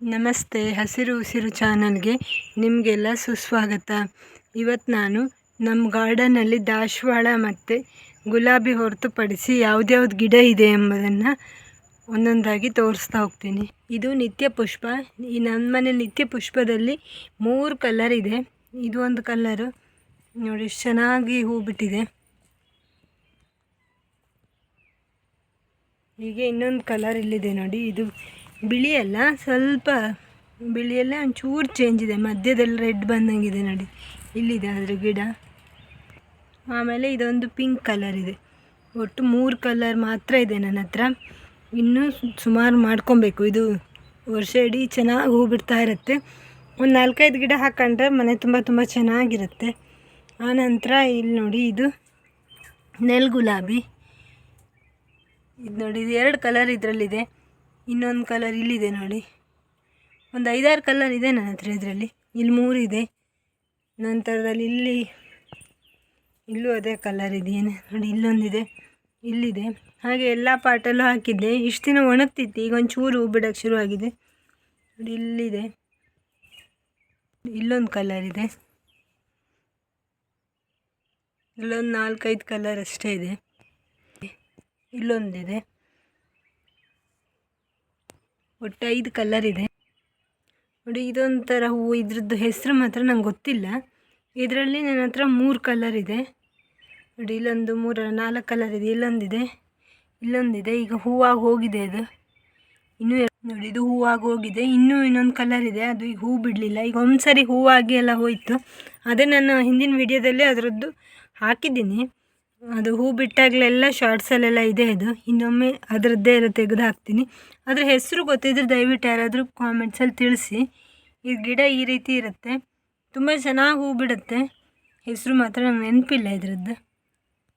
ನಮಸ್ತೆ, ಹಸಿರು ಉಸಿರು ಚಾನಲ್ಗೆ ನಿಮಗೆಲ್ಲ ಸುಸ್ವಾಗತ. ಇವತ್ತು ನಾನು ನಮ್ಮ ಗಾರ್ಡನಲ್ಲಿ ದಾಸವಾಳ ಮತ್ತು ಗುಲಾಬಿ ಹೊರತುಪಡಿಸಿ ಯಾವ್ದ್ಯಾವ್ದು ಗಿಡ ಇದೆ ಎಂಬುದನ್ನು ಒಂದೊಂದಾಗಿ ತೋರಿಸ್ತಾ ಹೋಗ್ತೀನಿ. ಇದು ನಿತ್ಯ ಪುಷ್ಪ. ಈ ನನ್ನ ಮನೆ ನಿತ್ಯ ಪುಷ್ಪದಲ್ಲಿ ಮೂರು ಕಲರ್ ಇದೆ. ಇದು ಒಂದು ಕಲರು. ನೋಡಿ ಚೆನ್ನಾಗಿ ಹೂ ಬಿಟ್ಟಿದೆ ಹೀಗೆ ಇನ್ನೊಂದು ಕಲರ್ ಇಲ್ಲಿದೆ ನೋಡಿ. ಇದು ಬಿಳಿ ಅಲ್ಲ ಸ್ವಲ್ಪ ಬಿಳಿಯಲ್ಲ, ಒಂಚೂರು ಚೇಂಜ್ ಇದೆ. ಮಧ್ಯದಲ್ಲಿ ರೆಡ್ ಬಂದಂಗಿದೆ ನೋಡಿ. ಇಲ್ಲಿದೆ ಅದ್ರ ಗಿಡ. ಆಮೇಲೆ ಇದೊಂದು ಪಿಂಕ್ ಕಲರ್ ಇದೆ. ಒಟ್ಟು ಮೂರು ಕಲರ್ ಮಾತ್ರ ಇದೆ ನನ್ನ ಹತ್ರ. ಇನ್ನೂ ಸುಮಾರು ಮಾಡ್ಕೊಬೇಕು. ಇದು ವರ್ಷ ಇಡೀ ಚೆನ್ನಾಗಿ ಹೂ ಬಿಡ್ತಾ ಇರುತ್ತೆ. ಒಂದು ನಾಲ್ಕೈದು ಗಿಡ ಹಾಕೊಂಡ್ರೆ ಮನೆ ತುಂಬ ತುಂಬ ಚೆನ್ನಾಗಿರುತ್ತೆ. ಆನಂತರ ಇಲ್ಲಿ ನೋಡಿ, ಇದು ನೆಲ್ ಗುಲಾಬಿ. ಇದು ನೋಡಿ, ಇದು ಎರಡು ಕಲರ್ ಇದರಲ್ಲಿದೆ. ಇನ್ನೊಂದು ಕಲರ್ ಇಲ್ಲಿದೆ ನೋಡಿ. ಒಂದು ಐದಾರು ಕಲರ್ ಇದೆ ನನ್ನ ಹತ್ರ ಇದರಲ್ಲಿ. ಇಲ್ಲಿ ಮೂರಿದೆ ನಂತರದಲ್ಲಿ ಇಲ್ಲಿ, ಇಲ್ಲೂ ಅದೇ ಕಲರ್ ಇದೆಯೇ ನೋಡಿ, ಇಲ್ಲೊಂದಿದೆ, ಇಲ್ಲಿದೆ. ಹಾಗೆ ಎಲ್ಲ ಪಾಟಲ್ಲೂ ಹಾಕಿದ್ದೆ. ಇಷ್ಟು ದಿನ ಒಣಗ್ತಿತ್ತು. ಈಗ ಒಂಚೂರು ಹೂ ಬಿಡೋಕ್ಕೆ ಶುರುವಾಗಿದೆ ನೋಡಿ, ಇಲ್ಲಿದೆ. ಇಲ್ಲೊಂದು ಕಲರ್ ಇದೆ. ಇಲ್ಲೊಂದು ನಾಲ್ಕೈದು ಕಲರ್ ಅಷ್ಟೇ ಇದೆ. ಇಲ್ಲೊಂದಿದೆ. ಒಟ್ಟು ಐದು ಕಲರ್ ಇದೆ. ನೋಡಿ, ಇದೊಂಥರ ಹೂವು ಇದ್ರದ್ದು ಹೆಸರು ಮಾತ್ರ ನಂಗೆ ಗೊತ್ತಿಲ್ಲ. ಇದರಲ್ಲಿ ನನ್ನ ಹತ್ರ ಮೂರು ಕಲರ್ ಇದೆ. ನೋಡಿ, ಇಲ್ಲೊಂದು ಮೂರ, ನಾಲ್ಕು ಕಲರ್ ಇದೆ, ಇಲ್ಲೊಂದಿದೆ ಇಲ್ಲೊಂದಿದೆ. ಈಗ ಹೂವಾಗಿ ಹೋಗಿದೆ ಅದು. ಇನ್ನೂ ನೋಡಿ, ಇದು ಹೂವಾಗಿ ಹೋಗಿದೆ. ಇನ್ನೂ ಇನ್ನೊಂದು ಕಲರ್ ಇದೆ. ಅದು ಈಗ ಹೂ ಬಿಡಲಿಲ್ಲ. ಈಗ ಒಂದು ಸರಿ ಹೂವಾಗಿ ಎಲ್ಲ ಹೋಯಿತು. ಅದೇ ನಾನು ಹಿಂದಿನ ವಿಡಿಯೋದಲ್ಲಿ ಅದರದ್ದು ಹಾಕಿದ್ದೀನಿ. ಅದು ಹೂ ಬಿಟ್ಟಾಗಲೆಲ್ಲ ಶಾರ್ಟ್ಸಲ್ಲೆಲ್ಲ ಇದೆ ಅದು. ಇನ್ನೊಮ್ಮೆ ಅದರದ್ದೇ ಎಲ್ಲ ತೆಗೆದು ಹಾಕ್ತೀನಿ. ಅದ್ರ ಹೆಸರು ಗೊತ್ತಿದ್ರೆ ದಯವಿಟ್ಟು ಯಾರಾದರೂ ಕಾಮೆಂಟ್ಸಲ್ಲಿ ತಿಳಿಸಿ. ಈ ಗಿಡ ಈ ರೀತಿ ಇರುತ್ತೆ. ತುಂಬ ಚೆನ್ನಾಗಿ ಹೂ ಬಿಡುತ್ತೆ. ಹೆಸರು ಮಾತ್ರ ನಂಗೆ ನೆನಪಿಲ್ಲ ಇದರದ್ದು.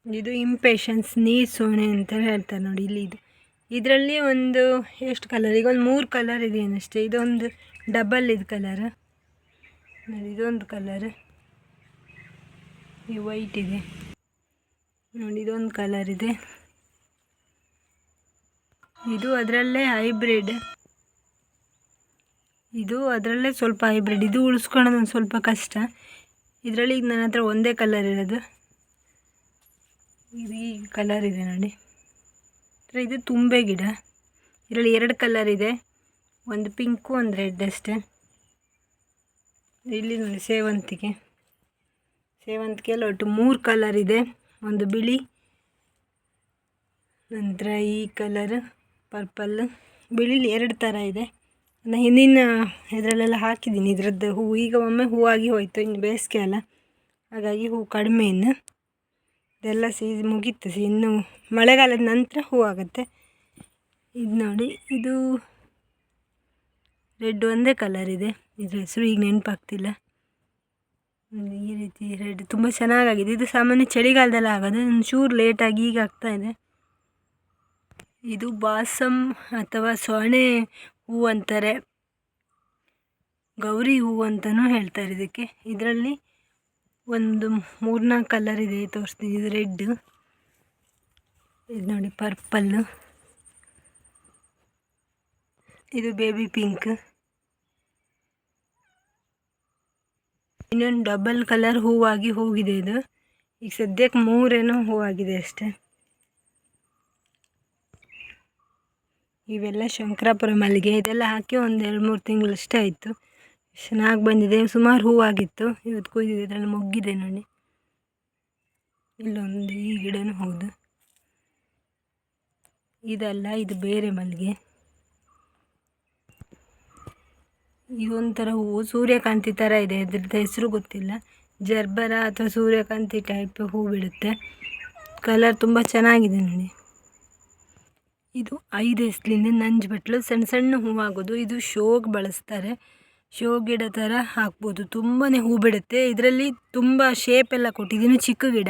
ಇದು ಇಂಪೇಷನ್ಸ್ ನೀರು ಸೋನೆ ಅಂತ ಹೇಳ್ತಾರೆ ನೋಡಿ ಇಲ್ಲಿ ಇದು. ಇದರಲ್ಲಿ ಒಂದು ಎಷ್ಟು ಕಲರ್ ಈಗ ಒಂದು ಮೂರು ಕಲರ್ ಇದೆ ಏನಷ್ಟೇ ಇದೊಂದು ಡಬಲ್ ಇದು ಕಲರ್ ಇದೊಂದು ಕಲರ್ ಈ ವೈಟ್ ಇದೆ. ನೋಡಿ, ಇದೊಂದು ಕಲರ್ ಇದೆ. ಇದು ಅದರಲ್ಲೇ ಹೈಬ್ರಿಡ್ ಇದು ಅದರಲ್ಲೇ ಸ್ವಲ್ಪ ಹೈಬ್ರಿಡ್ ಇದು ಉಳಿಸ್ಕೊಳೋದು ಒಂದು ಸ್ವಲ್ಪ ಕಷ್ಟ. ಇದರಲ್ಲಿ ಈಗ ನನ್ನ ಹತ್ರ ಒಂದೇ ಕಲರ್ ಇರೋದು. ಇದು ಈ ಕಲರ್ ಇದೆ ನೋಡಿ. ಇದು ತುಂಬೆ ಗಿಡ. ಇದರಲ್ಲಿ ಎರಡು ಕಲರ್ ಇದೆ. ಒಂದು ಪಿಂಕು ಒಂದು ರೆಡ್ ಅಷ್ಟೇ. ಇಲ್ಲಿ ನೋಡಿ, ಸೇವಂತಿಗೆ. ಸೇವಂತಿಗೆಯಲ್ಲಿ ಒಟ್ಟು ಮೂರು ಕಲರ್ ಇದೆ. ಒಂದು ಬಿಳಿ. ನಂತರ ಈ ಕಲರ್ ಪರ್ಪಲ್ ಬಿಳಿಲಿ ಎರಡು ಥರ ಇದೆ. ನಾನು ಹಿಂದಿನ ಇದರಲ್ಲೆಲ್ಲ ಹಾಕಿದ್ದೀನಿ. ಇದರದ್ದು ಹೂವು ಈಗ ಒಮ್ಮೆ ಹೂವಾಗಿ ಹೋಯಿತು. ಇನ್ನು ಬೇಸಿಗೆ ಅಲ್ಲ. ಹಾಗಾಗಿ ಹೂವು ಕಡಿಮೆ ಇನ್ನು. ಇದೆಲ್ಲ ಸೀಸ್ ಮುಗೀತು. ಸಿ ಇನ್ನು ಮಳೆಗಾಲದ ನಂತರ ಹೂವಾಗುತ್ತೆ ಇದು ನೋಡಿ, ಇದು ರೆಡ್ ಒಂದೇ ಕಲರ್ ಇದೆ. ಇದ್ರ ಹೆಸರು ಈಗ ನೆನಪಾಗ್ತಿಲ್ಲ. ಈ ರೀತಿ ರೆಡ್ ತುಂಬ ಚೆನ್ನಾಗಾಗಿದೆ. ಇದು ಸಾಮಾನ್ಯ ಚಳಿಗಾಲದಲ್ಲಿ ಆಗೋದು ಒಂಚೂರು ಲೇಟಾಗಿ ಈಗ ಆಗ್ತಾ ಇದೆ. ಇದು ಬಾಸಮ್ ಅಥವಾ ಸೊಣೆ ಹೂ ಅಂತಾರೆ. ಗೌರಿ ಹೂ ಅಂತಲೂ ಹೇಳ್ತಾರೆ ಇದಕ್ಕೆ. ಇದರಲ್ಲಿ ಒಂದು ಮೂರ್ನಾಲ್ಕು ಕಲರ್ ಇದೆ ತೋರಿಸ್ತೀನಿ. ಇದು ರೆಡ್ ಇದು ನೋಡಿ ಪರ್ಪಲ್ಲು ಇದು ಬೇಬಿ ಪಿಂಕ್ ಇನ್ನೊಂದು ಡಬಲ್ ಕಲರ್ ಹೂವಾಗಿ ಹೋಗಿದೆ ಇದು. ಈಗ ಸದ್ಯಕ್ಕೆ ಮೂರೇನೋ ಹೂವಾಗಿದೆ ಅಷ್ಟೇ. ಇವೆಲ್ಲ ಶಂಕರಾಪುರ ಮಲ್ಲಿಗೆ ಇದೆಲ್ಲ ಹಾಕಿ ಒಂದು ಎರಡು ಮೂರು ತಿಂಗಳಷ್ಟೇ ಆಯಿತು. ಚೆನ್ನಾಗಿ ಬಂದಿದೆ. ಸುಮಾರು ಹೂವಾಗಿತ್ತು. ಇವತ್ತು ಕೊಯ್ದಿದೆ. ಇದರಲ್ಲಿ ಮೊಗ್ಗಿದೆ ನೋಡಿ. ಇಲ್ಲೊಂದು ಈ ಗಿಡನೂ ಹೌದು. ಇದಲ್ಲ, ಇದು ಬೇರೆ ಮಲ್ಲಿಗೆ. ಇದೊಂಥರ ಹೂವು ಸೂರ್ಯಕಾಂತಿ ಥರ ಇದೆ. ಇದ್ರದ್ದು ಹೆಸರು ಗೊತ್ತಿಲ್ಲ. ಜರ್ಬರ ಅಥವಾ ಸೂರ್ಯಕಾಂತಿ ಟೈಪ್ ಹೂ ಬಿಡುತ್ತೆ. ಕಲರ್ ತುಂಬ ಚೆನ್ನಾಗಿದೆ ನೋಡಿ. ಇದು ಐದು ಎಸ್ಲಿಂದ ನಂಜು ಬಟ್ಲು. ಸಣ್ಣ ಸಣ್ಣ ಹೂವಾಗೋದು ಇದು ಶೋಗೆ ಬಳಸ್ತಾರೆ. ಶೋ ಗಿಡ ಥರ ಹಾಕ್ಬೋದು. ತುಂಬಾ ಹೂ ಬಿಡುತ್ತೆ. ಇದರಲ್ಲಿ ತುಂಬ ಶೇಪ್ ಎಲ್ಲ ಕೊಟ್ಟಿದ್ದೀನಿ ಚಿಕ್ಕ ಗಿಡ.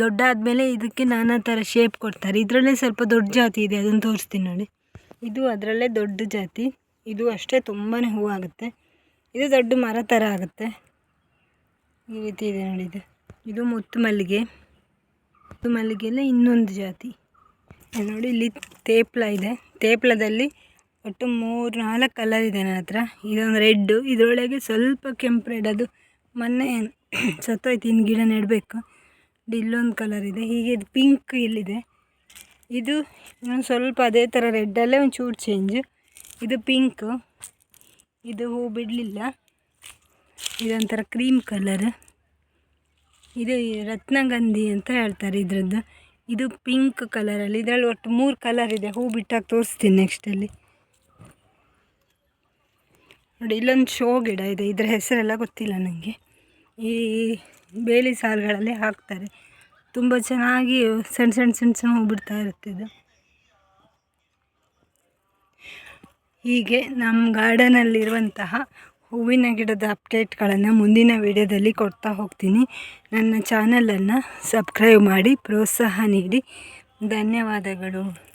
ದೊಡ್ಡ ಆದಮೇಲೆ ಇದಕ್ಕೆ ನಾನಾ ಥರ ಶೇಪ್ ಕೊಡ್ತಾರೆ. ಇದರಲ್ಲೇ ಸ್ವಲ್ಪ ದೊಡ್ಡ ಜಾತಿ ಇದೆ. ಅದನ್ನು ತೋರಿಸ್ತೀನಿ ನೋಡಿ. ಇದು ಅದರಲ್ಲೇ ದೊಡ್ಡ ಜಾತಿ. ಇದು ಅಷ್ಟೇ ತುಂಬಾ ಹೂವಾಗುತ್ತೆ. ಇದು ದೊಡ್ಡ ಮರ ಥರ ಆಗುತ್ತೆ. ಈ ರೀತಿ ಇದೆ ನೋಡಿ ಇದು. ಇದು ಮುತ್ತು ಮಲ್ಲಿಗೆ ಮುತ್ತು ಮಲ್ಲಿಗೆಯಲ್ಲೇ ಇನ್ನೊಂದು ಜಾತಿ. ನೋಡಿ ಇಲ್ಲಿ ತೇಪ್ಲ ಇದೆ. ತೇಪ್ಲದಲ್ಲಿ ಒಟ್ಟು ಮೂರು ನಾಲ್ಕು ಕಲರ್ ಇದೆ ನನ್ನ ಹತ್ರ. ಇದೊಂದು ರೆಡ್ಡು ಇದರೊಳಗೆ ಸ್ವಲ್ಪ ಕೆಂಪು ರೆಡ್ ಅದು. ಮೊನ್ನೆ ಸತ್ತೋಯ್ತು, ಇನ್ನು ಗಿಡ ನೆಡಬೇಕು. ಇಲ್ಲೊಂದು ಕಲರ್ ಇದೆ. ಹೀಗೆ ಪಿಂಕ್ ಇಲ್ಲಿದೆ. ಇದು ಇನ್ನೊಂದು ಸ್ವಲ್ಪ ಅದೇ ಥರ ರೆಡ್ಡಲ್ಲೇ ಒಂದು ಚೂರು ಚೇಂಜ್ ಇದು ಪಿಂಕ್ ಇದು ಹೂ ಬಿಡಲಿಲ್ಲ. ಇದೊಂಥರ ಕ್ರೀಮ್ ಕಲರ್ ಇದು ರತ್ನಗಂಧಿ ಅಂತ ಹೇಳ್ತಾರೆ ಇದರದ್ದು. ಇದು ಪಿಂಕ್ ಕಲರಲ್ಲಿ ಇದರಲ್ಲಿ ಒಟ್ಟು ಮೂರು ಕಲರ್ ಇದೆ. ಹೂ ಬಿಟ್ಟಾಗ ತೋರಿಸ್ತೀನಿ ನೆಕ್ಸ್ಟಲ್ಲಿ ನೋಡಿ, ಇಲ್ಲೊಂದು ಶೋ ಗಿಡ ಇದೆ. ಇದರ ಹೆಸರೆಲ್ಲ ಗೊತ್ತಿಲ್ಲ ನನಗೆ ಈ ಬೇಲಿ ಸಾಲುಗಳಲ್ಲಿ ಹಾಕ್ತಾರೆ. ತುಂಬ ಚೆನ್ನಾಗಿ ಸಣ್ಣ ಸಣ್ಣ ಸಣ್ಣ ಸಣ್ಣ ಹೂ ಬಿಡ್ತಾ ಇರುತ್ತೆ ಇದು. ಹೀಗೆ ನಮ್ಮ ಗಾರ್ಡನಲ್ಲಿರುವಂತಹ ಹೂವಿನ ಗಿಡದ ಅಪ್ಡೇಟ್ಗಳನ್ನು ಮುಂದಿನ ವಿಡಿಯೋದಲ್ಲಿ ಕೊಡ್ತಾ ಹೋಗ್ತೀನಿ. ನನ್ನ ಚಾನಲನ್ನು ಸಬ್ಸ್ಕ್ರೈಬ್ ಮಾಡಿ, ಪ್ರೋತ್ಸಾಹ ನೀಡಿ. ಧನ್ಯವಾದಗಳು.